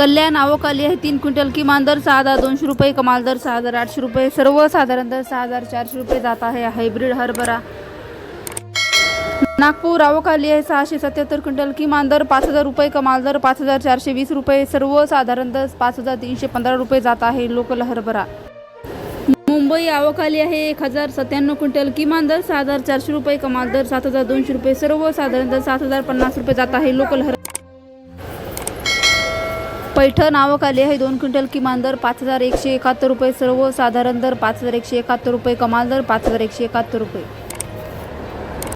कल्याण आवक आहे. तीन क्विंटल किमान दर सहा हजार दोनशे रुपये कमाल दर सहा हजार आठशे रुपये. सर्वसाधारण दर सहा हजार चारशे रुपये जात आहे. हायब्रिड हरभरा. नागपूर आवक आहे. सहाशे सत्याहत्तर क्विंटल किमान दर पाच हजार रुपये कमाल दर पाच हजार चारशे वीस रुपये. सर्वसाधारण दर पाच हजार तीनशे पंधरा रुपये जात आहे लोकल हरभरा. मुंबई आवक आहे. एक हजार सत्त्याण्णव क्विंटल किमान दर सहा हजार चारशे रुपये कमाल दर सात हजार दोनशे रुपये. सर्वसाधारण दर सात हजार पन्नास रुपये जात आहे लोकल हर पैठण आवक आली आहे. दोन क्विंटल किमान दर पाच हजार एकशे एकाहत्तर रुपये. सर्वसाधारण दर पाच हजार एकशे एकाहत्तर रुपये. कमाल दर पाच हजार एकशे एकाहत्तर रुपये.